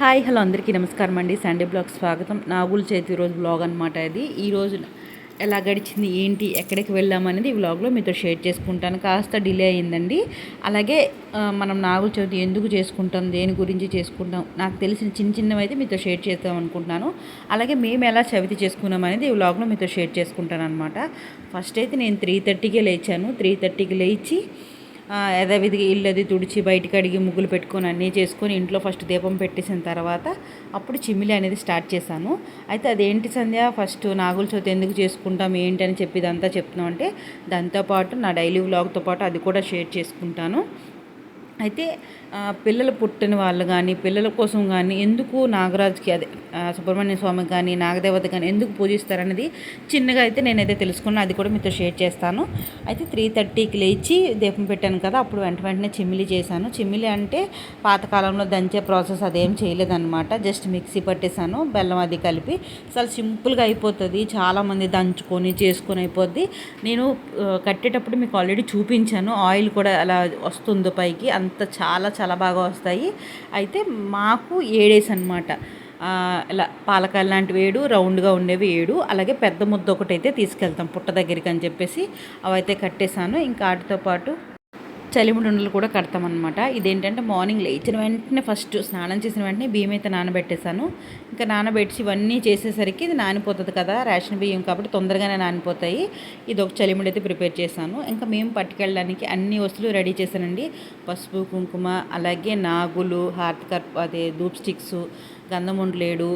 Hi hello అందరికీ నమస్కారం అండి. సండే బ్లాగ్ స్వాగతం. నాగుల చేతి రోజు బ్లాగ్ అనమాట ఇది. ఈ రోజు ఎలా గడిచింది ఏంటి ఎక్కడికి వెళ్ళామనేది ఈ వ్లాగ్లో మీతో షేర్ చేసుకుంటాను. కాస్త డిలే అయిందండి అలాగే మనం నాగుల చవితి ఎందుకు చేసుకుంటాం దేని గురించి చేసుకుంటాం నాకు తెలిసిన చిన్న చిన్నవి అయితే మీతో షేర్ చేద్దాం అనుకుంటున్నాను. అలాగే మేము ఎలా చవితి చేసుకున్నాం అనేది ఈ వ్లాగ్లో మీతో షేర్ చేసుకుంటాను అనమాట ఫస్ట్ అయితే నేను త్రీ థర్టీకే లేచాను. త్రీ థర్టీకి లేచి యథావిధిగా ఇల్లు అది తుడిచి బయటికి అడిగి ముగ్గులు పెట్టుకొని అన్నీ చేసుకొని ఇంట్లో ఫస్ట్ దీపం పెట్టేసిన తర్వాత అప్పుడు చిమ్మిలి అనేది స్టార్ట్ చేశాను. అయితే అదేంటి సంధ్య ఫస్ట్ నాగుల చవితి ఎందుకు చేసుకుంటాం ఏంటి అని చెప్పి ఇదంతా చెప్తున్నాం అంటే దాంతోపాటు నా డైలీ వ్లాగ్తో పాటు అది కూడా షేర్ చేసుకుంటాను. అయితే పిల్లలు పుట్టిన వాళ్ళు కానీ పిల్లల కోసం కానీ ఎందుకు నాగరాజుకి అదే సుబ్రహ్మణ్య స్వామికి కానీ నాగదేవత కానీ ఎందుకు పూజిస్తారనేది చిన్నగా అయితే నేనైతే తెలుసుకున్నాను అది కూడా మీతో షేర్ చేస్తాను. అయితే త్రీ థర్టీకి లేచి దీపం పెట్టాను కదా అప్పుడు వెంట వెంటనే చిమ్మిలి చేశాను. చిమ్మిలి అంటే పాతకాలంలో దంచే ప్రాసెస్ అదేం చేయలేదన్నమాట. జస్ట్ మిక్సీ పట్టేశాను బెల్లం అది కలిపి. చాలా సింపుల్గా అయిపోతుంది. చాలామంది దంచుకొని చేసుకొని అయిపోద్ది. నేను కట్టేటప్పుడు మీకు ఆల్రెడీ చూపించాను. ఆయిల్ కూడా అలా వస్తుందో పైకి. అంత చాలా చాలా బాగా వస్తాయి. అయితే మాకు ఏడేసి అనమాట ఇలా పాలకాయలు లాంటివి ఏడు రౌండ్గా ఉండేవి ఏడు. అలాగే పెద్ద ముద్ద ఒకటి అయితే తీసుకెళ్తాం పుట్ట దగ్గరికి అని చెప్పేసి అవైతే కట్టేశాను. ఇంకా వాటితో పాటు చలిముడుండలు కూడా కడతామన్నమాట. ఇదేంటంటే మార్నింగ్ లేచిన వెంటనే ఫస్ట్ స్నానం చేసిన వెంటనే బియ్యం అయితే నానబెట్టేశాను. ఇంకా నానబెట్టి ఇవన్నీ చేసేసరికి ఇది నానిపోతుంది కదా రేషన్ బియ్యం కాబట్టి తొందరగానే నానిపోతాయి. ఇది ఒక చలిముడి అయితే ప్రిపేర్ చేశాను. ఇంకా మేము పట్టుకెళ్ళడానికి అన్ని వస్తువులు రెడీ చేశానండి. పసుపు కుంకుమ అలాగే నాగులు హార్త్ కర్ప్ అదే ధూప్ స్టిక్స్ గంధముండలేడు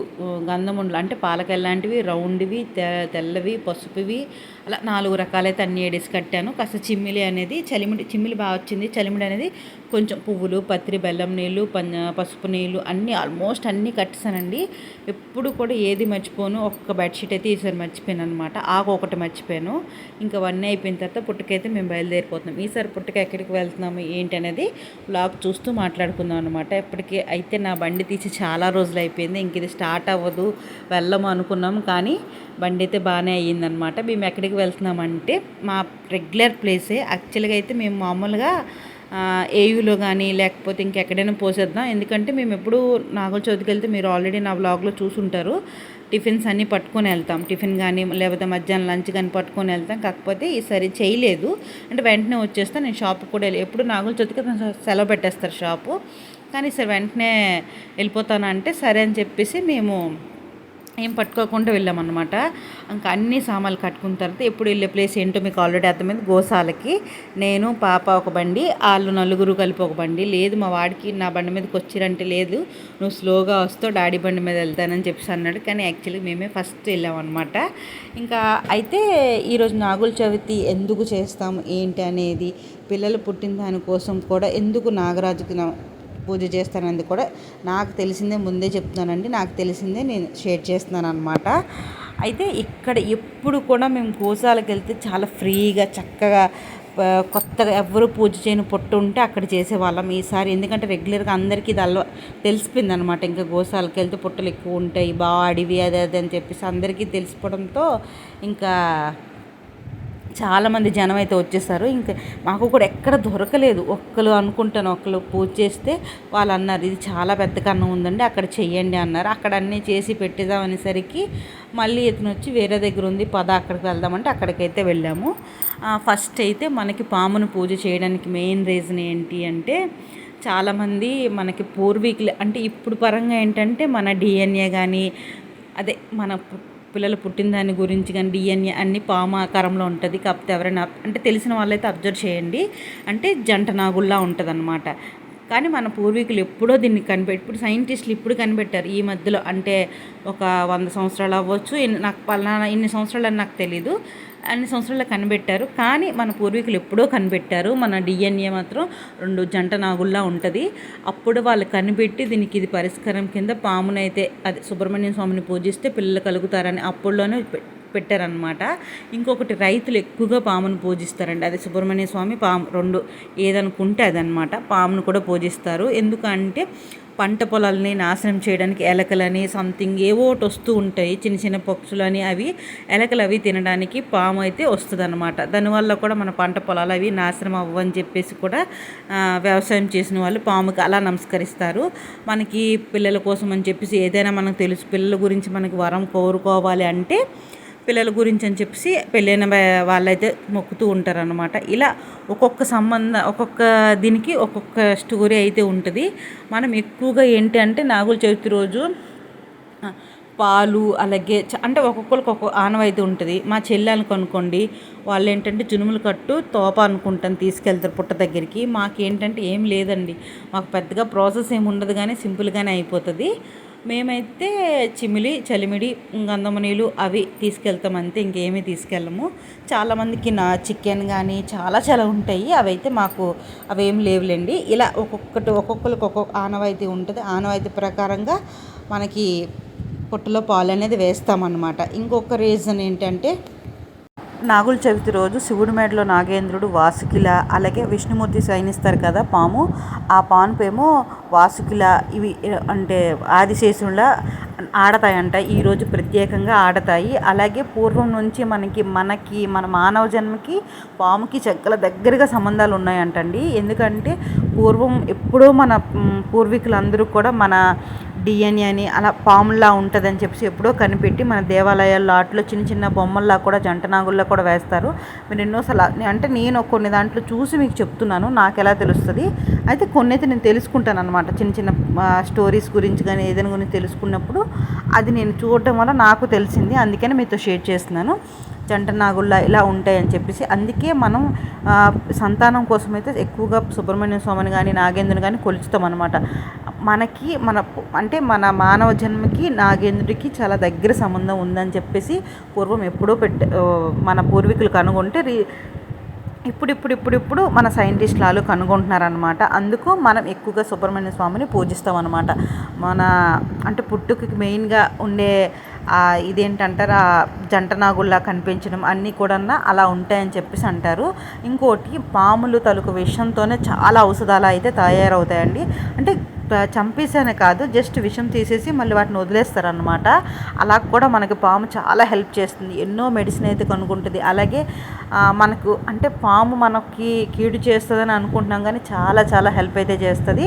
గంధముండలు అంటే పాలకాయలు లాంటివి రౌండ్వి తె తెల్లవి పసుపువి అలా నాలుగు రకాలైతే అన్ని ఏడేసి కట్టాను. కాస్త చిమ్మిలి అనేది చలిమిడి చిమ్మిలి బాగా వచ్చింది. చలిమిడి అనేది కొంచెం పువ్వులు పత్రి బెల్లం నీళ్ళు పంజ పసుపు నీళ్ళు అన్నీ ఆల్మోస్ట్ అన్నీ కట్టేసానండి ఎప్పుడు కూడా ఏది మర్చిపోను. ఒక్క బెడ్షీట్ అయితే ఈసారి మర్చిపోయాను అనమాట ఆకు ఒకటి మర్చిపోయాను. ఇంకా అవన్నీ అయిపోయిన తర్వాత పుట్టకైతే మేము బయలుదేరిపోతున్నాం. ఈసారి పుట్టక ఎక్కడికి వెళ్తున్నాము ఏంటి అనేది బ్లాగ్ చూస్తూ మాట్లాడుకుందాం అనమాట ఎప్పటికీ అయితే నా బండి తీసి చాలా రోజులు అయిపోయింది. ఇంక ఇది స్టార్ట్ అవ్వదు. వెళ్ళము అనుకున్నాం కానీ బండి అయితే బాగానే అయ్యిందనమాట మేము ఎక్కడికి వెళ్తున్నామంటే మా రెగ్యులర్ ప్లేసే. యాక్చువల్గా అయితే మేము మామూలుగా ఏయూలో కానీ లేకపోతే ఇంకెక్కడైనా పోసేద్దాం. ఎందుకంటే మేము ఎప్పుడు నాగుల చవితికి వెళ్తే మీరు ఆల్రెడీ నా వ్లాగ్లో చూసుంటారు. టిఫిన్స్ అన్నీ పట్టుకొని వెళ్తాం. టిఫిన్ కానీ లేకపోతే మధ్యాహ్నం లంచ్ కానీ పట్టుకొని వెళ్తాం. కాకపోతే ఈసారి చేయలేదు. అంటే వెంటనే వచ్చేస్తా నేను షాప్కి కూడా వెళ్ళి ఎప్పుడు నాగుల చవితికి సెలవు పెట్టేస్తారు షాపు. కానీ ఈసారి వెంటనే వెళ్ళిపోతానంటే సరే అని చెప్పేసి మేము ఏం పట్టుకోకుండా వెళ్ళామన్నమాట. ఇంకా అన్ని సామాన్లు కట్టుకున్న తర్వాత ఎప్పుడు వెళ్ళే ప్లేస్ ఏంటో మీకు ఆల్రెడీ అర్థమైంది. గోశాలకి నేను పాప ఒక బండి వాళ్ళు నలుగురు కలిపి ఒక బండి. లేదు మా వాడికి నా బండి మీదకి వచ్చిరంటే లేదు. నువ్వు స్లోగా వస్తావు డాడీ బండి మీద వెళ్తానని చెప్పేసి అన్నాడు. కానీ యాక్చువల్లీ మేమే ఫస్ట్ వెళ్ళామన్నమాట. ఇంకా అయితే ఈరోజు నాగుల చవితి ఎందుకు చేస్తాము ఏంటి అనేది పిల్లలు పుట్టిన దానికోసం కూడా ఎందుకు నాగరాజుకి నా- పూజ చేస్తానని కూడా నాకు తెలిసిందే ముందే చెప్తున్నానండి. నాకు తెలిసిందే నేను షేర్ చేస్తున్నాను అనమాట అయితే ఇక్కడ ఎప్పుడు కూడా మేము గోశాలకు వెళ్తే చాలా ఫ్రీగా చక్కగా కొత్తగా ఎవరు పూజ చేయని పొట్టు ఉంటే అక్కడ చేసేవాళ్ళం ఈసారి. ఎందుకంటే రెగ్యులర్గా అందరికీ ఇది అలవా తెలిసిపోయింది అనమాట ఇంకా గోశాలకు వెళ్తే పొట్టలు ఎక్కువ ఉంటాయి బాగా అడివి అది అది అని చెప్పేసి అందరికీ తెలిసిపోవడంతో ఇంకా చాలామంది జనం అయితే వచ్చేసారు. ఇంకా మాకు కూడా ఎక్కడ దొరకలేదు. ఒక్కరు అనుకుంటాను ఒక్కరు పూజ చేస్తే వాళ్ళు అన్నారు ఇది చాలా పెద్ద కన్నం ఉందండి అక్కడ చెయ్యండి అన్నారు. అక్కడ అన్నీ చేసి పెట్టేదాం అనేసరికి మళ్ళీ ఇతను వచ్చి వేరే దగ్గర ఉంది పద అక్కడికి వెళ్దామంటే అక్కడికైతే వెళ్ళాము. ఫస్ట్ అయితే మనకి పామును పూజ చేయడానికి మెయిన్ రీజన్ ఏంటి అంటే చాలామంది మనకి పూర్వీకులు అంటే ఇప్పుడు పరంగా ఏంటంటే మన డిఎన్ఏ కానీ అదే మన పిల్లలు పుట్టిన దాని గురించి కానీ డిఎన్ఏ అన్ని పాము ఆకారంలో ఉంటుంది. కాకపోతే ఎవరైనా అంటే తెలిసిన వాళ్ళైతే అబ్జర్వ్ చేయండి. అంటే జంట నాగుల్లా ఉంటుంది కానీ మన పూర్వీకులు ఎప్పుడో దీన్ని కనిపెట్టి ఇప్పుడు సైంటిస్టులు ఇప్పుడు కనిపెట్టారు. ఈ మధ్యలో అంటే ఒక వంద సంవత్సరాలు అవ్వచ్చు. నాకు పలానా ఇన్ని సంవత్సరాలు అని నాకు తెలీదు. అన్ని సంవత్సరాలు కనిపెట్టారు. కానీ మన పూర్వీకులు ఎప్పుడో కనిపెట్టారు. మన డిఎన్ఏ మాత్రం రెండు జంట నాగుల్లా ఉంటుంది. అప్పుడు వాళ్ళు కనిపెట్టి దీనికి ఇది పరిష్కారం కింద పామునైతే అది సుబ్రహ్మణ్య స్వామిని పూజిస్తే పిల్లలు కలుగుతారని అప్పుడులోనే పెట్టారనమాట ఇంకొకటి రైతులు ఎక్కువగా పామును పూజిస్తారండి. అది సుబ్రహ్మణ్య స్వామి పాము రెండు ఏదనుకుంటే అదనమాట పామును కూడా పూజిస్తారు. ఎందుకంటే పంట పొలాలని నాశనం చేయడానికి ఎలకలని సంథింగ్ ఏవో ఒకటి వస్తూ ఉంటాయి చిన్న చిన్న పక్షులని అవి ఎలకలు అవి తినడానికి పాము అయితే వస్తుంది అనమాట దానివల్ల కూడా మన పంట పొలాలు అవి నాశనం అవ్వని చెప్పేసి కూడా వ్యవసాయం చేసిన వాళ్ళు పాముకి అలా నమస్కరిస్తారు. మనకి పిల్లల కోసం అని చెప్పేసి ఏదైనా మనకు తెలుసు పిల్లల గురించి మనకి వరం కోరుకోవాలి అంటే పిల్లల గురించి అని చెప్పేసి పెళ్ళైన వాళ్ళైతే మొక్కుతూ ఉంటారనమాట ఇలా ఒక్కొక్క సంబంధం ఒక్కొక్క దీనికి ఒక్కొక్క స్టోరీ అయితే ఉంటుంది. మనం ఎక్కువగా ఏంటి అంటే నాగుల చవితి రోజు పాలు అలాగే అంటే ఒక్కొక్కరికి ఒక్కొక్క ఆనవాయితీ ఉంటుంది. మా చెల్లెలకు అనుకోండి వాళ్ళు ఏంటంటే జునుములు కట్టు తోప అనుకుంటాను తీసుకెళ్తారు పుట్ట దగ్గరికి. మాకేంటంటే ఏం లేదండి. మాకు పెద్దగా ప్రాసెస్ ఏమి ఉండదు కానీ సింపుల్గానే అయిపోతుంది. మేమైతే చిమిలి చలిమిడి గంధమనీలు అవి తీసుకెళ్తాం అంతే ఇంకేమీ తీసుకెళ్ళము. చాలామందికి నా చికెన్ కానీ చాలా చాలా ఉంటాయి. అవైతే మాకు అవేం లేవులేండి. ఇలా ఒక్కొక్కటి ఒక్కొక్కరికి ఒక్కొక్క ఆనవాయితీ ఉంటుంది. ఆనవాయితీ ప్రకారంగా మనకి పొట్టులో పాలు అనేది వేస్తామన్నమాట. ఇంకొక రీజన్ ఏంటంటే నాగుల చవితి రోజు శివుడి మేడలో నాగేంద్రుడు వాసుకిల అలాగే విష్ణుమూర్తి సైనిస్తారు కదా పాము. ఆ పాన్పేమో వాసుకిల ఇవి అంటే ఆదిశేషుల ఆడతాయంట. ఈరోజు ప్రత్యేకంగా ఆడతాయి. అలాగే పూర్వం నుంచి మనకి మనకి మన మానవ జన్మకి పాముకి చెక్కల దగ్గరగా సంబంధాలు ఉన్నాయంటండి. ఎందుకంటే పూర్వం ఎప్పుడో మన పూర్వీకులందరూ కూడా మన డిఎన్ఏ అని అలా పాముల్లా ఉంటుందని చెప్పేసి ఎప్పుడో కనిపెట్టి మన దేవాలయాల్లో ఆటలో చిన్న చిన్న బొమ్మల్లా కూడా జంటనాగుల్లో కూడా వేస్తారు. మీరు ఎన్నోసార్లు అంటే నేను కొన్ని దాంట్లో చూసి మీకు చెప్తున్నాను నాకు ఎలా తెలుస్తుంది. అయితే కొన్ని అయితే నేను తెలుసుకుంటాను అనమాట చిన్న చిన్న స్టోరీస్ గురించి కానీ ఏదైనా గురించి తెలుసుకున్నప్పుడు అది నేను చూడటం వల్ల నాకు తెలిసింది. అందుకని మీతో షేర్ చేస్తున్నాను. జంట నాగుల్లా ఇలా ఉంటాయని చెప్పేసి. అందుకే మనం సంతానం కోసం అయితే ఎక్కువగా సుబ్రహ్మణ్య స్వామిని కానీ నాగేంద్రుని కానీ కొలుచుతాం అనమాట మనకి మన అంటే మన మానవ జన్మకి నాగేంద్రుడికి చాలా దగ్గర సంబంధం ఉందని చెప్పేసి పూర్వం ఎప్పుడో పెట్ట మన పూర్వీకులు కనుగొంటే రీ ఇప్పుడు ఇప్పుడు ఇప్పుడు ఇప్పుడు మన సైంటిస్టులు కనుగొంటున్నారనమాట అందుకు మనం ఎక్కువగా సుబ్రహ్మణ్య స్వామిని పూజిస్తాం అనమాట మన అంటే పుట్టుకి మెయిన్గా ఉండే ఇదేంటంటారు ఆ జంట నాగుల్లా కనిపించడం అన్నీ కూడా అలా ఉంటాయని చెప్పేసి అంటారు. ఇంకోటి పాములు తలుకు విషంతోనే చాలా ఔషధాలు అయితే తయారవుతాయండి. అంటే చంపేసానే కాదు జస్ట్ విషం తీసేసి మళ్ళీ వాటిని వదిలేస్తారనమాట అలా కూడా మనకి పాము చాలా హెల్ప్ చేస్తుంది. ఎన్నో మెడిసిన్ అయితే కనుక్కుంటుంది. అలాగే మనకు అంటే పాము మనకి కీడు చేస్తుందని అనుకుంటున్నాం కానీ చాలా చాలా హెల్ప్ అయితే చేస్తుంది.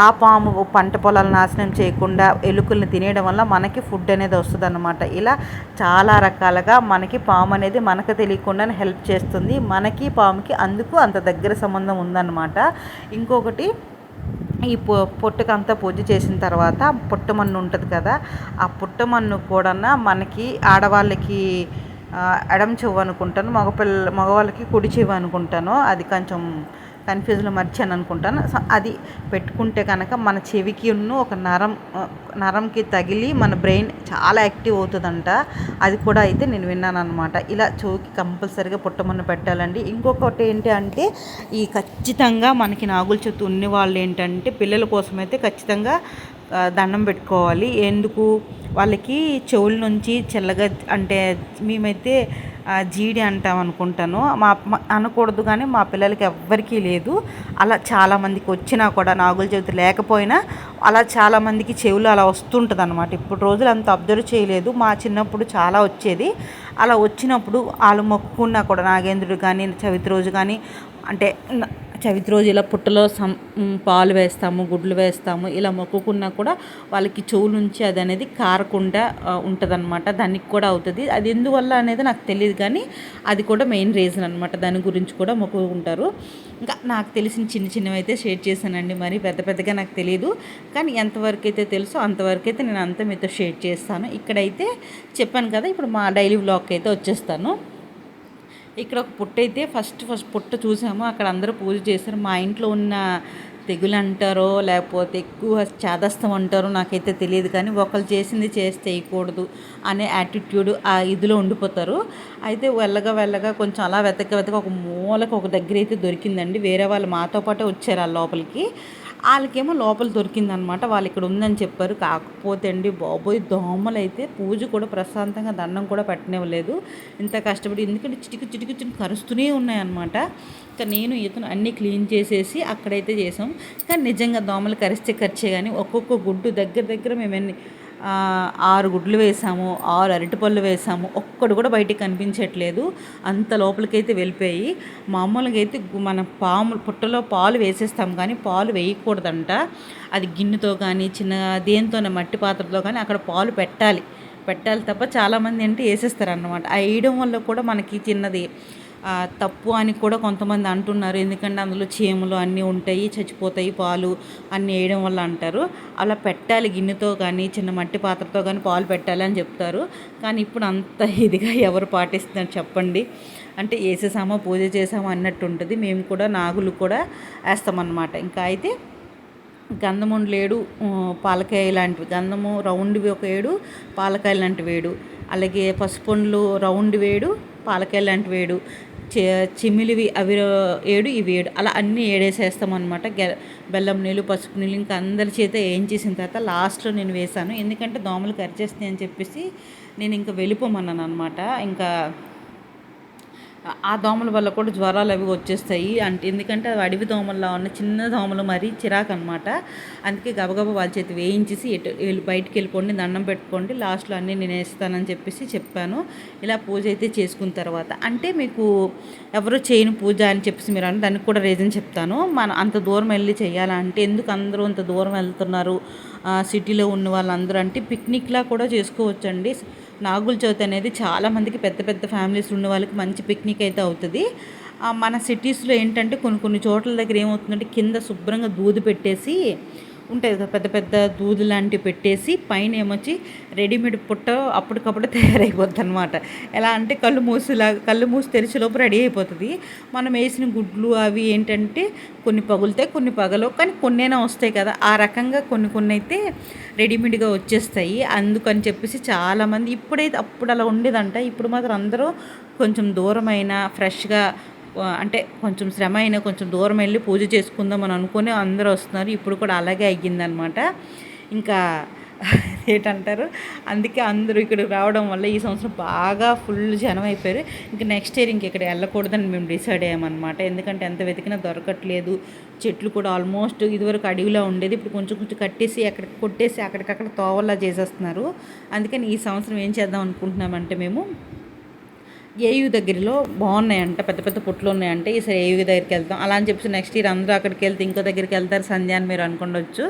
ఆ పాము పంట పొలాలు నాశనం చేయకుండా ఎలుకల్ని తినేయడం వల్ల మనకి ఫుడ్ అనేది వస్తుంది అనమాట ఇలా చాలా రకాలుగా మనకి పాము అనేది మనకు తెలియకుండానే హెల్ప్ చేస్తుంది. మనకి పాముకి అందుకు అంత దగ్గర సంబంధం ఉందన్నమాట. ఇంకొకటి ఈ పొ పొట్టుకంతా పూజ చేసిన తర్వాత పుట్టమన్ను ఉంటుంది కదా ఆ పుట్టమన్ను కూడా మనకి ఆడవాళ్ళకి ఎడమ చెవు అనుకుంటాను మగపిల్ల మగవాళ్ళకి కుడి చెవు అనుకుంటాను. అది కొంచెం కన్ఫ్యూజ్లో మర్చాను అనుకుంటాను. అది పెట్టుకుంటే కనుక మన చెవికి ఉన్న ఒక నరం నరంకి తగిలి మన బ్రెయిన్ చాలా యాక్టివ్ అవుతుందంట. అది కూడా అయితే నేను విన్నాను అనమాట ఇలా చెవికి కంపల్సరీగా పుట్టమన్న పెట్టాలండి. ఇంకొకటి ఏంటి అంటే ఈ ఖచ్చితంగా మనకి నాగుల చెత్త ఉన్న వాళ్ళు ఏంటంటే పిల్లల కోసం అయితే ఖచ్చితంగా దండం పెట్టుకోవాలి. ఎందుకు? వాళ్ళకి చెవుల నుంచి చిల్లగా అంటే మేమైతే జీడి అంటాం అనుకుంటాను. మా అనకూడదు కానీ మా పిల్లలకి ఎవ్వరికీ లేదు. అలా చాలామందికి వచ్చినా కూడా నాగుల చవితి లేకపోయినా అలా చాలామందికి చెవులు అలా వస్తుంటుంది అనమాట ఇప్పుడు రోజులు అంత అబ్జర్వ్ చేయలేదు. మా చిన్నప్పుడు చాలా వచ్చేది. అలా వచ్చినప్పుడు వాళ్ళు మొక్కుకున్నా కూడా నాగేంద్రుడు కానీ చవితి రోజు కానీ అంటే చవితి రోజు ఇలా పుట్టలో సం పాలు వేస్తాము గుడ్లు వేస్తాము ఇలా మొక్కుకున్నా కూడా వాళ్ళకి చెవు నుంచి అది అనేది కారకుండా ఉంటుందన్నమాట. దానికి కూడా అవుతుంది. అది ఎందువల్ల అనేది నాకు తెలియదు కానీ అది కూడా మెయిన్ రీజన్ అనమాట దాని గురించి కూడా మొక్కుకుంటారు. ఇంకా నాకు తెలిసిన చిన్న చిన్నవి అయితే షేర్ చేశానండి. మరి పెద్ద పెద్దగా నాకు తెలియదు కానీ ఎంతవరకు అయితే తెలుసో అంతవరకు అయితే నేను అంతా మీతో షేర్ చేస్తాను. ఇక్కడైతే చెప్పాను కదా ఇప్పుడు మా డైలీ బ్లాక్ అయితే వచ్చేస్తాను. ఇక్కడ ఒక పుట్ట అయితే ఫస్ట్ ఫస్ట్ పుట్ట చూసాము. అక్కడ అందరూ పూజ చేశారు. మా ఇంట్లో ఉన్న తెగులు అంటారో లేకపోతే ఎక్కువ చేదస్తం అంటారో నాకైతే తెలియదు. కానీ ఒకళ్ళు చేసింది చేస్తే వేయకూడదు అనే యాటిట్యూడ్ ఆ ఇదిలో ఉండిపోతారు. అయితే వెళ్ళగా వెళ్ళగా కొంచెం అలా వెతక వెతక ఒక మూలకు ఒక దగ్గర అయితే దొరికిందండి. వేరే వాళ్ళు మాతో పాటే వచ్చారు ఆ లోపలికి. వాళ్ళకేమో లోపల దొరికిందనమాట. వాళ్ళు ఇక్కడ ఉందని చెప్పారు. కాకపోతే అండి బాబోయ్ దోమలు అయితే పూజ కూడా ప్రశాంతంగా దండం కూడా పెట్టనివ్వలేదు. ఇంత కష్టపడి ఎందుకంటే చిటికి చిటికి చిటికి కరుస్తూనే ఉన్నాయన్నమాట. ఇంకా నేను ఇతను అన్నీ క్లీన్ చేసేసి అక్కడైతే చేసాం. కానీ నిజంగా దోమలు కరిస్తే ఖర్చే కానీ ఒక్కొక్క గుడ్డు దగ్గర దగ్గర మేము ఎన్ని ఆరు గుడ్లు వేసాము ఆరు అరటిపళ్ళు వేసాము. ఒక్కడు కూడా బయటికి కనిపించట్లేదు. అంత లోపలికైతే వెళ్ళిపోయి మామూలుగా అయితే మన పాము పుట్టలో పాలు వేసేస్తాం కానీ పాలు వేయకూడదంట. అది గిన్నెతో కానీ చిన్న దేనితోనే మట్టి పాత్రతో కానీ అక్కడ పాలు పెట్టాలి. పెట్టాలి తప్ప చాలామంది అంటే వేసేస్తారు అన్నమాట ఆ వేయడం వల్ల కూడా మనకి చిన్నది తప్పు అని కూడా కొంతమంది అంటున్నారు. ఎందుకంటే అందులో చీమలు అన్నీ ఉంటాయి చచ్చిపోతాయి పాలు అన్నీ వేయడం వల్ల అంటారు. అలా పెట్టాలి గిన్నెతో కానీ చిన్న మట్టి పాత్రతో కానీ పాలు పెట్టాలి అని చెప్తారు. కానీ ఇప్పుడు అంత ఇదిగా ఎవరు పాటిస్తున్నారు చెప్పండి. అంటే వేసేసామో పూజ చేసామో అన్నట్టు ఉంటుంది. మేము కూడా నాగులు కూడా వేస్తామన్నమాట. ఇంకా అయితే గంధము లేడు పాలకాయ లాంటివి. గంధము రౌండ్వి ఒక ఏడు పాలకాయ లాంటి వేడు అలాగే పసుపండ్లు రౌండ్ వేడు పాలకాయ లాంటి వేడు చిమిలివి అవి ఏడు ఇవి ఏడు. అలా అన్నీ ఏడేసేస్తాం అనమాట బెల్లం నీళ్ళు పసుపు నీళ్ళు ఇంకా అందరి చేత ఏం చేసిన తర్వాత లాస్ట్లో నేను వేశాను. ఎందుకంటే దోమలు కరిచేస్తాయి అని చెప్పేసి నేను ఇంకా వెళ్ళిపోమన్నాను అనమాట ఇంకా ఆ దోమల వల్ల కూడా జ్వరాలు అవి వచ్చేస్తాయి. అంటే ఎందుకంటే అవి అడవి దోమల్లో ఉన్న చిన్న దోమలు మరి చిరాకు అనమాట అందుకే గబగబ వాళ్ళ చేతి వేయించేసి ఎటు వెళ్ళి బయటికి వెళ్ళిపోండి దండం పెట్టుకోండి లాస్ట్లో అన్నీ నేను వేస్తానని చెప్పేసి చెప్పాను. ఇలా పూజ అయితే చేసుకున్న తర్వాత. అంటే మీకు ఎవరు చేయని పూజ అని చెప్పేసి మీరు అంటే దానికి కూడా రీజన్ చెప్తాను. మనం అంత దూరం వెళ్ళి చేయాలంటే ఎందుకు అందరూ అంత దూరం వెళ్తున్నారు? సిటీలో ఉన్న వాళ్ళందరూ అంటే పిక్నిక్లా కూడా చేసుకోవచ్చండి. నాగుల చవితి అనేది చాలామందికి పెద్ద పెద్ద ఫ్యామిలీస్ ఉన్న వాళ్ళకి మంచి పిక్నిక్ అయితే అవుతుంది. మన సిటీస్లో ఏంటంటే కొన్ని కొన్ని చోట్ల దగ్గర ఏమవుతుందంటే కింద శుభ్రంగా దూది పెట్టేసి ఉంటాయి కదా పెద్ద పెద్ద దూదు లాంటివి పెట్టేసి పైన ఏమొచ్చి రెడీమేడ్ పుట్ట అప్పటికప్పుడు తయారైపోద్ది అనమాట ఎలా అంటే కళ్ళు మూసిలా కళ్ళు మూసి తెరిచే లోపు రెడీ అయిపోతుంది. మనం వేసిన గుడ్లు అవి ఏంటంటే కొన్ని పగులుతాయి కొన్ని పగలవు. కానీ కొన్నైనా వస్తాయి కదా ఆ రకంగా కొన్ని కొన్ని అయితే రెడీమేడ్గా వచ్చేస్తాయి. అందుకని చెప్పేసి చాలామంది ఇప్పుడైతే అప్పుడు అలా ఉండేదంట. ఇప్పుడు మాత్రం అందరూ కొంచెం దూరమైన ఫ్రెష్గా అంటే కొంచెం శ్రమ అయినా కొంచెం దూరం వెళ్ళి పూజ చేసుకుందాం అని అనుకుని అందరూ వస్తున్నారు. ఇప్పుడు కూడా అలాగే అయ్యిందనమాట ఇంకా ఏంటంటారు? అందుకే అందరూ ఇక్కడ రావడం వల్ల ఈ సంవత్సరం బాగా ఫుల్ జనం అయిపోయారు. ఇంకా నెక్స్ట్ ఇయర్ ఇంక ఇక్కడ వెళ్ళకూడదని మేము డిసైడ్ అయ్యామన్నమాట. ఎందుకంటే ఎంత వెతికినా దొరకట్లేదు. చెట్లు కూడా ఆల్మోస్ట్ ఇదివరకు అడవిలో ఉండేది. ఇప్పుడు కొంచెం కొంచెం కట్టేసి అక్కడికి కొట్టేసి అక్కడికక్కడ తోవల్లా చేసేస్తున్నారు. అందుకని ఈ సంవత్సరం ఏం చేద్దాం అనుకుంటున్నామంటే మేము ఏయూ దగ్గరలో బాగున్నాయంట పెద్ద పెద్ద పుట్లు ఉన్నాయంటే. ఈసారి ఏయూ దగ్గరికి వెళ్తాం అలా అని చెప్పి నెక్స్ట్ ఇయర్ అందరూ అక్కడికి వెళ్తే ఇంకో దగ్గరికి వెళ్తారు. సంధ్య అని మీరు అనుకుండొచ్చు.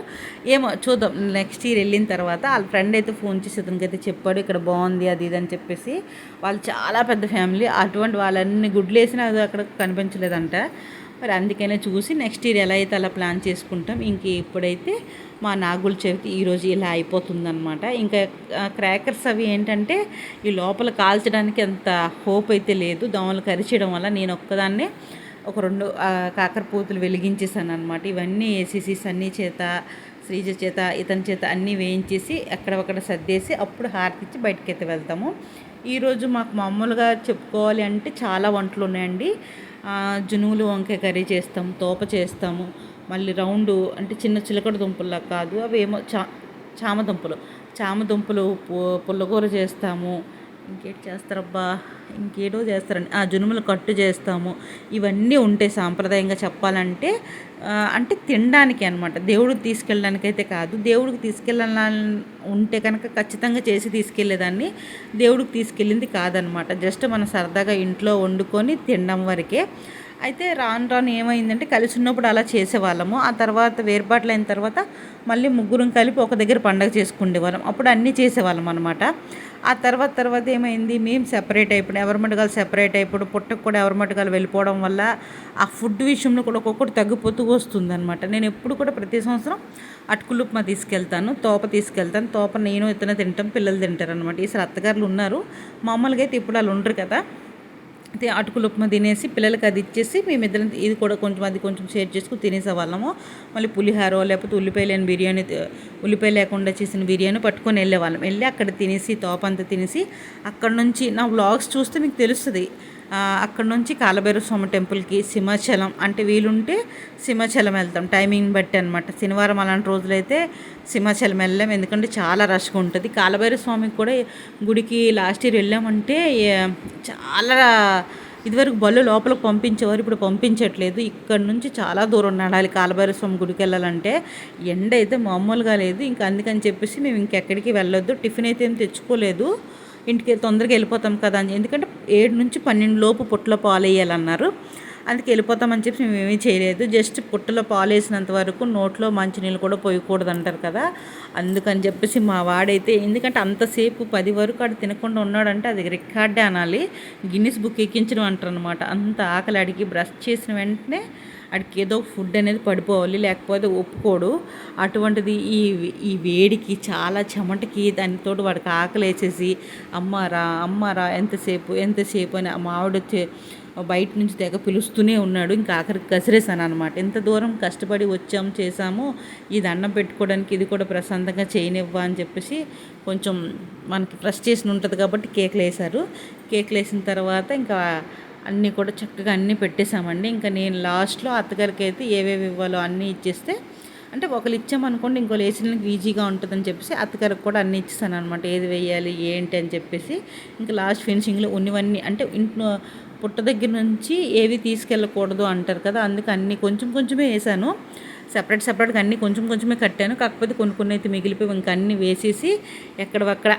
ఏమో చూద్దాం. నెక్స్ట్ ఇయర్ వెళ్ళిన తర్వాత వాళ్ళ ఫ్రెండ్ అయితే ఫోన్ చేసి అతనికైతే చెప్పాడు ఇక్కడ బాగుంది అది ఇది అని చెప్పేసి. వాళ్ళు చాలా పెద్ద ఫ్యామిలీ అటువంటి వాళ్ళన్ని గుడ్లు వేసినా అది అక్కడ కనిపించలేదంట. మరి అందుకనే చూసి నెక్స్ట్ ఇయర్ ఎలా అయితే అలా ప్లాన్ చేసుకుంటాం ఇంక ఇప్పుడైతే మా నాగుల చవితి ఈరోజు ఇలా అయిపోతుందనమాట ఇంకా క్రాకర్స్ అవి ఏంటంటే ఈ లోపల కాల్చడానికి అంత హోప్ అయితే లేదు. దోమలు కరిచేయడం వల్ల నేను ఒక్కదాన్నే ఒక రెండు కాకరపూతులు వెలిగించేసాను అనమాట ఇవన్నీ ఏసీసీస్ అన్నీ చేత శ్రీజ చేత ఇతని చేత అన్నీ వేయించేసి ఎక్కడొక్కడ సర్దేసి అప్పుడు హారతిచ్చి బయటకైతే వెళ్తాము. ఈరోజు మాకు మామూలుగా చెప్పుకోవాలి అంటే చాలా వంటలు ఉన్నాయండి. జునువులు వంకాయ కర్రీ చేస్తాము తోప చేస్తాము మళ్ళీ రౌండ్ అంటే చిన్న చిలకడ దుంపల్లా కాదు అవి ఏమో చా చామ దుంపలు. చామ దుంపలు పుల్లకూర చేస్తాము ఇంకేటి చేస్తారబ్బా? ఇంకేటో చేస్తారండి ఆ జునుములు కట్టు చేస్తాము. ఇవన్నీ ఉంటాయి సాంప్రదాయంగా చెప్పాలంటే అంటే తినడానికి అనమాట దేవుడికి తీసుకెళ్ళడానికి అయితే కాదు. దేవుడికి తీసుకెళ్ళాలని ఉంటే కనుక ఖచ్చితంగా చేసి తీసుకెళ్ళేదాన్ని దేవుడికి తీసుకెళ్ళింది కాదనమాట జస్ట్ మనం సరదాగా ఇంట్లో వండుకొని తినడం వరకే. అయితే రాను రాను ఏమైందంటే కలిసి ఉన్నప్పుడు అలా చేసేవాళ్ళము. ఆ తర్వాత వేర్పాట్లు అయిన తర్వాత మళ్ళీ ముగ్గురం కలిపి ఒక దగ్గర పండగ చేసుకునేవాళ్ళం. అప్పుడు అన్నీ చేసేవాళ్ళం అనమాట ఆ తర్వాత తర్వాత ఏమైంది? మేము సెపరేట్ అయిపోయి ఎవరి మటుకాలు సెపరేట్ అయిపోయి పుట్టకు కూడా ఎవరి మటుకాలు వెళ్ళిపోవడం వల్ల ఆ ఫుడ్ విషయంలో కూడా ఒక్కొక్కటి తగ్గిపోతూ వస్తుందన్నమాట. నేను ఎప్పుడు కూడా ప్రతి సంవత్సరం అటుకులు ఉప్మా తీసుకెళ్తాను తోప తీసుకెళ్తాను. తోప నేను ఇతనే తింటాం పిల్లలు తింటారు అనమాట ఈసారి అత్తగారులు ఉన్నారు. మామూలుగా అయితే ఇప్పుడు వాళ్ళు ఉండరు కదా. అటుకులు ఉప్మా తినేసి పిల్లలకి అది ఇచ్చేసి మేమిద్దరం ఇది కూడా కొంచెం అది కొంచెం షేర్ చేసుకుని తినేసే వాళ్ళము మళ్ళీ పులిహారో లేకపోతే ఉల్లిపాయ లేని బిర్యానీ ఉల్లిపాయ లేకుండా చేసిన బిర్యానీ పట్టుకొని వెళ్ళేవాళ్ళం. వెళ్ళి అక్కడ తినేసి తోపంతా తినేసి అక్కడ నుంచి నా వ్లాగ్స్ చూస్తే మీకు తెలుస్తుంది. అక్కడ నుంచి కాలభైరవ స్వామి టెంపుల్కి సింహాచలం అంటే వీలుంటే సింహాచలం వెళ్తాం. టైమింగ్ బట్టి అనమాట శనివారం అలాంటి రోజులైతే సింహాచలం వెళ్ళాం ఎందుకంటే చాలా రష్గా ఉంటుంది. కాలభైరవ స్వామికి కూడా గుడికి లాస్ట్ ఇయర్ వెళ్ళామంటే చాలా ఇదివరకు బళ్ళు లోపలికి పంపించేవారు ఇప్పుడు పంపించట్లేదు. ఇక్కడ నుంచి చాలా దూరం నడాలి కాలభైరవ స్వామి గుడికి వెళ్ళాలంటే. ఎండ అయితే మామూలుగా లేదు. ఇంకా అందుకని చెప్పేసి మేము ఇంకెక్కడికి వెళ్ళొద్దు. టిఫిన్ అయితే ఏం తెచ్చుకోలేదు. ఇంటికి తొందరగా వెళ్ళిపోతాం కదా అని. ఎందుకంటే ఏడు నుంచి పన్నెండు లోపు పుట్టలో పాలు వేయాలన్నారు అందుకే వెళ్ళిపోతామని చెప్పి మేము చేయలేదు. జస్ట్ పుట్టలో పాలేసినంత వరకు నోట్లో మంచినీళ్ళు కూడా పోయకూడదు అంటారు కదా. అందుకని చెప్పేసి మా వాడైతే ఎందుకంటే అంతసేపు పది వరకు ఆడు తినకుండా ఉన్నాడంటే అది రికార్డే అనాలి. గిన్నిస్ బుక్ ఎక్కించడం అంటారు అనమాట అంత ఆకలి అడిగి బ్రష్ చేసిన వెంటనే వాడికి ఏదో ఫుడ్ అనేది పడిపోవాలి లేకపోతే ఒప్పుకోడు. అటువంటిది ఈ ఈ వేడికి చాలా చెమటకి దానితో వాడికి ఆకలి వేసేసి అమ్మారా అమ్మారా ఎంతసేపు ఎంతసేపు అని మా ఆవిడ వచ్చే బయట నుంచి తెగ పిలుస్తూనే ఉన్నాడు. ఇంకా ఆఖరికి కసిరేసాను అనమాట ఎంత దూరం కష్టపడి వచ్చాము చేసాము ఇది అన్నం పెట్టుకోవడానికి ఇది కూడా ప్రశాంతంగా చేయనివ్వా అని చెప్పేసి కొంచెం మనకి ఫ్రస్ట్రేషన్ ఉంటుంది కాబట్టి కేకులు వేశారు. కేకులు వేసిన తర్వాత ఇంకా అన్నీ కూడా చక్కగా అన్నీ పెట్టేశామండి. ఇంకా నేను లాస్ట్లో అత్తగారికి అయితే ఏవేవి ఇవ్వాలో అన్నీ ఇచ్చేస్తే అంటే ఒకరు ఇచ్చామనుకోండి ఇంకో వేసినందుకు ఈజీగా ఉంటుందని చెప్పేసి అత్తగారికి కూడా అన్నీ ఇచ్చేసాను అనమాట ఏది వేయాలి ఏంటి అని చెప్పేసి. ఇంకా లాస్ట్ ఫినిషింగ్లో ఉన్నవన్నీ అంటే ఇంట్లో పుట్ట దగ్గర నుంచి ఏవి తీసుకెళ్ళకూడదు అంటారు కదా అందుకు అన్నీ కొంచెం కొంచెమే వేసాను. సపరేట్ సపరేట్గా అన్నీ కొంచెం కొంచెమే కట్టాను. కాకపోతే కొన్ని కొన్ని అయితే మిగిలిపోయి ఇంకా అన్నీ వేసేసి ఎక్కడవక్కడ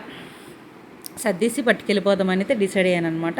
సర్దేసి పట్టుకెళ్ళిపోదామని అయితే డిసైడ్ అయ్యాను అనమాట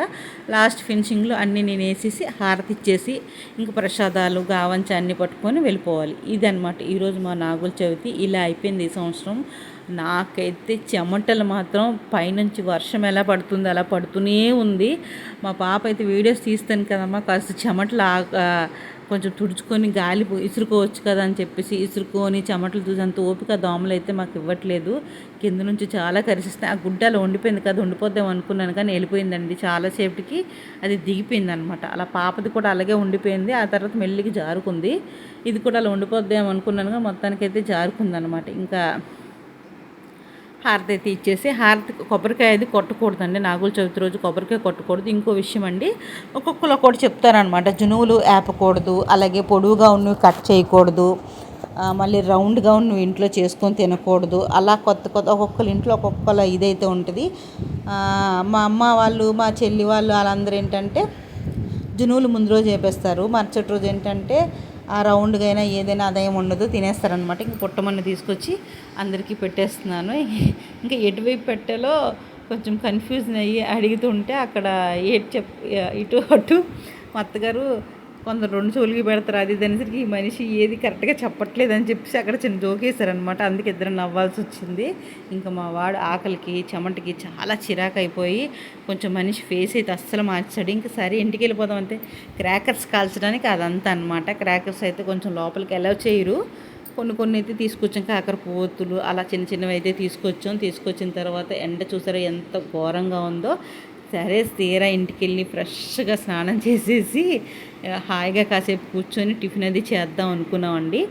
లాస్ట్ ఫినిషింగ్లో అన్నీ నేను వేసేసి హారతి ఇచ్చేసి ఇంక ప్రసాదాలు గావంచి అన్నీ పట్టుకొని వెళ్ళిపోవాలి. ఇది ఈరోజు మా నాగుల చవితి. ఇలా అయిపోయింది ఈ సంవత్సరం. నాకైతే చెమటలు మాత్రం పైనుంచి వర్షం ఎలా పడుతుంది అలా పడుతూనే ఉంది. మా పాప అయితే వీడియోస్ తీస్తాను కదమ్మా. కాస్త చెమటలు ఆ- కొంచెం తుడుచుకొని గాలి ఇసురుకోవచ్చు కదా అని చెప్పేసి ఇసురుకొని చెమటలు చూసి అంత ఓపిక దోమలు అయితే మాకు ఇవ్వట్లేదు. కింద నుంచి చాలా కరిసిస్తాయి ఆ గుడ్డ అలా ఉండిపోయింది కదా ఉండిపోద్దాం అనుకున్నాను కానీ వెళ్ళిపోయిందండి చాలాసేపటికి అది దిగిపోయింది అనమాట అలా పాపది కూడా అలాగే ఉండిపోయింది. ఆ తర్వాత మెల్లికి జారుకుంది. ఇది కూడా అలా ఉండిపోద్దాం అనుకున్నాను కానీ మొత్తానికైతే జారుకుంది అనమాట ఇంకా హారతి అయితే ఇచ్చేసి హారతి కొబ్బరికాయ అది కొట్టకూడదండి. నాగుల చవితి రోజు కొబ్బరికాయ కొట్టకూడదు. ఇంకో విషయం అండి ఒక్కొక్కరు కూడా చెప్తారనమాట జునువులు ఆపకూడదు అలాగే పొడవుగా ఉన్నవి కట్ చేయకూడదు మళ్ళీ రౌండ్గా నువ్వు ఇంట్లో చేసుకొని తినకూడదు. అలా కొత్త కొత్త ఒక్కొక్కరి ఇంట్లో ఒక్కొక్కల ఇదైతే ఉంటుంది. మా అమ్మ వాళ్ళు మా చెల్లి వాళ్ళు వాళ్ళందరూ ఏంటంటే జునువులు ముందు రోజు చేపేస్తారు. మరుసటి రోజు ఏంటంటే ఆ రౌండ్గా అయినా ఏదైనా ఆదాయం ఉండదు తినేస్తారనమాట ఇంక పుట్టమన్న తీసుకొచ్చి అందరికీ పెట్టేస్తున్నాను. ఇంకా ఎటువైపు పెట్టాలో కొంచెం కన్ఫ్యూజన్ అయ్యి అడుగుతుంటే అక్కడ ఏటు చెప్ ఇటు అటు మా అత్తగారు కొందరు రెండు చెవులకి పెడతారు. అది దానిసరికి ఈ మనిషి ఏది కరెక్ట్గా చెప్పట్లేదు అని చెప్పేసి అక్కడ చిన్న జోకేశారనమాట అందుకే ఇద్దరు నవ్వాల్సి వచ్చింది. ఇంకా మా వాడు ఆకలికి చెమటకి చాలా చిరాకు అయిపోయి కొంచెం మనిషి ఫేస్ అయితే అస్సలు మార్చాడు. ఇంకా సరే ఇంటికి వెళ్ళిపోదాం అంతే క్రాకర్స్ కాల్చడానికి అదంతా అనమాట క్రాకర్స్ అయితే కొంచెం లోపలికి ఎలా చేయరు. కొన్ని కొన్ని అయితే తీసుకొచ్చాం. కాకర పోతులు అలా చిన్న చిన్నవి అయితే తీసుకొచ్చాం. తీసుకొచ్చిన తర్వాత ఎండ చూసారా ఎంత ఘోరంగా ఉందో. సరే తీరా ఇంటికి వెళ్ళి ఫ్రెష్గా స్నానం చేసేసి హాయిగా కాసేపు కూర్చొని టిఫిన్ అది చేద్దాం అనుకున్నామండి.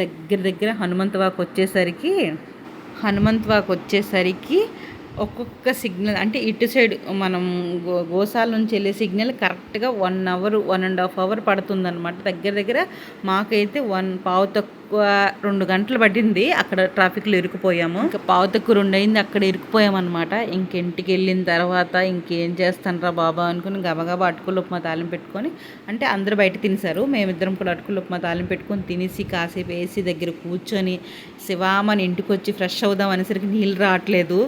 దగ్గర దగ్గర హనుమంత వాక్ వచ్చేసరికి హనుమంత్ వాక్ వచ్చేసరికి ఒక్కొక్క సిగ్నల్ అంటే ఇటు సైడ్ మనం గో గోసాల నుంచి వెళ్ళే సిగ్నల్ కరెక్ట్గా one hour one and half hour పడుతుందన్నమాట. దగ్గర దగ్గర మాకైతే వన్ పావు తక్కువ రెండు గంటలు పట్టింది. అక్కడ ట్రాఫిక్లో ఇరుక్కుపోయాము. ఇంకా పావుతక్కు రెండు అయింది. అక్కడ ఇరుక్కుపోయామన్నమాట. ఇంకెంటికి వెళ్ళిన తర్వాత ఇంకేం చేస్తానరా బాబా అనుకుని గబగబా అటుకులు ఉప్మా తాలింపు పెట్టుకొని అంటే అందరూ బయట తినేశారు. మేమిద్దరం కూడా అటుకులు ఉప్మా తాళం పెట్టుకొని తినేసి కాసేపు వేసి దగ్గర కూర్చొని శివామని ఇంటికి వచ్చి ఫ్రెష్ అవుదాం అనేసరికి నీళ్ళు రావట్లేదు.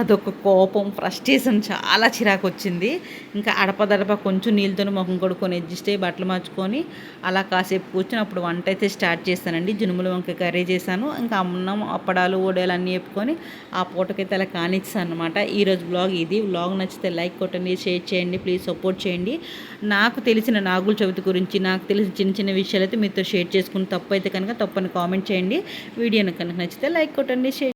అదొక కోపం ఫ్రస్ట్రేషన్ చాలా చిరాకు వచ్చింది ఇంకా అడపదడప కొంచెం నీళ్ళతో ముఖం కొడుకొని అడ్జస్ట్ అయ్యి బట్టలు మార్చుకొని అలా కాసేపు కూర్చొని అప్పుడు వంట అయితే స్టార్ట్ చేస్తానండి. జునుముల వంకాయ కర్రీ చేశాను. ఇంకా అన్నం అప్పడాలు ఓడేలు అన్నీ చెప్పుకొని ఆ పూటకైతే అలా కానిచ్చాను అనమాట ఈరోజు బ్లాగ్ ఇది. బ్లాగ్ నచ్చితే లైక్ కొట్టండి షేర్ చేయండి ప్లీజ్ సపోర్ట్ చేయండి. నాకు తెలిసిన నాగుల చవితి గురించి నాకు తెలిసిన చిన్న చిన్న విషయాలు అయితే మీతో షేర్ చేసుకుని తప్పు అయితే కనుక తప్పని కామెంట్ చేయండి. వీడియోని కనుక నచ్చితే లైక్ కొట్టండి షేర్